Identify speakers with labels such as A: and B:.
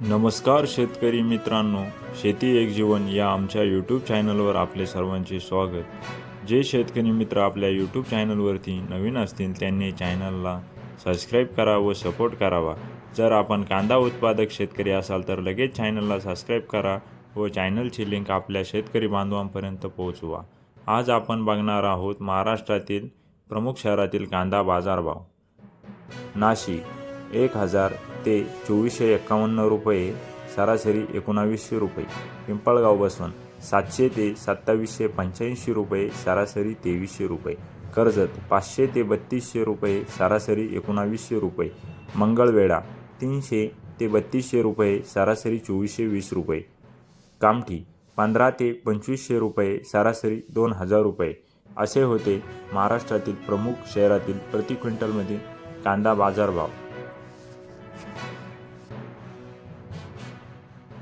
A: नमस्कार शेतकरी मित्रांनो शेती एक जीवन या आमच्या यूट्यूब चॅनलवर आपले सर्वांचे स्वागत. जे शेतकरी मित्र आपल्या यूट्यूब चॅनलवरती नवीन असतील त्यांनी चॅनलला सबस्क्राईब करा व सपोर्ट करावा. जर आपण कांदा उत्पादक शेतकरी असाल तर लगेच चॅनलला सबस्क्राईब करा व चॅनलची लिंक आपल्या शेतकरी बांधवांपर्यंत पोहोचवा. आज आपण बघणार आहोत महाराष्ट्रातील प्रमुख शहरातील कांदा बाजारभाव. नाशिक. एक हजार ते चोवीसशे एक्कावन्न रुपये सरासरी एकोणावीसशे रुपये. पिंपळगाव बसवण सातशे ते सत्तावीसशे पंच्याऐंशी रुपये सरासरी तेवीसशे रुपये. कर्जत पाचशे ते बत्तीसशे रुपये सरासरी एकोणावीसशे रुपये. मंगळवेढा तीनशे ते बत्तीसशे रुपये सरासरी चोवीसशे वीस रुपये. कामठी पंधरा ते पंचवीसशे रुपये सरासरी दोन हजार रुपये. असे होते महाराष्ट्रातील प्रमुख शहरातील प्रति क्विंटलमधील कांदा बाजारभाव